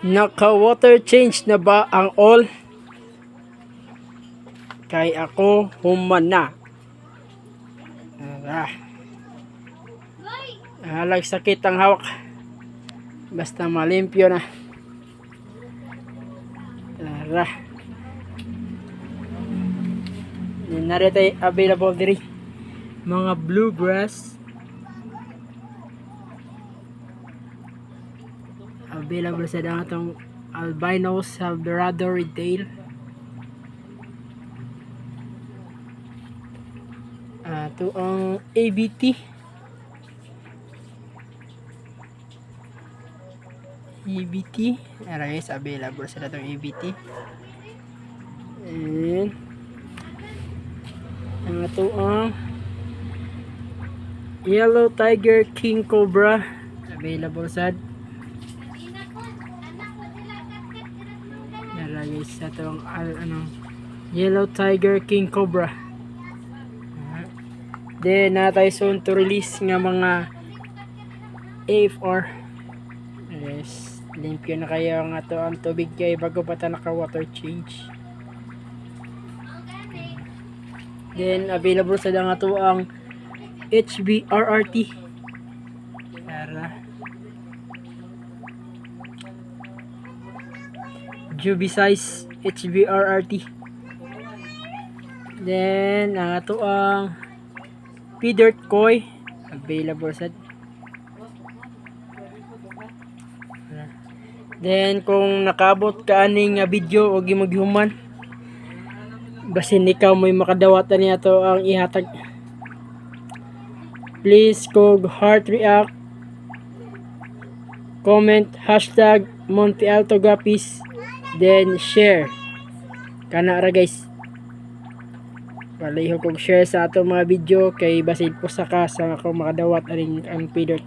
Naka-water change na ba ang all? Kay ako human na. Ah. Halag sakit ang hawak. Basta malimpyo na. Tara. Narito available diri. Mga bluegrass. Available sa datong albino Salvador Retail. Ah, to ang ABT. ABT. Guys, available sa datong ABT. And ang ato ang Yellow Tiger King Cobra available sa Yara guys sa itong al, ano, Yellow Tiger King Cobra. Then natay soon to release nga mga AFR Yes, limpyo na kayo ang ato ang tubig kay bago pa ta naka water change Then available sa nga to ang HBRRT. Tara. Juby size HBRRT. Then ang ato ang P-Dirt Koi. Available sa Then kung nakabot ka aning video o gimaghuman basin ikaw mo'y makadawatan niya to ang ihatag. Please kog heart react. Comment hashtag Monte Alto Gapis then share. Kana ra guys. Paliho kog share sa ato mga video kay basin po sa ka sa ako makadawat aring ang pidert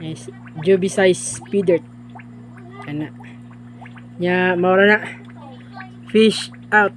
yes, Juby size pidert kana. Nya maura na. Fish out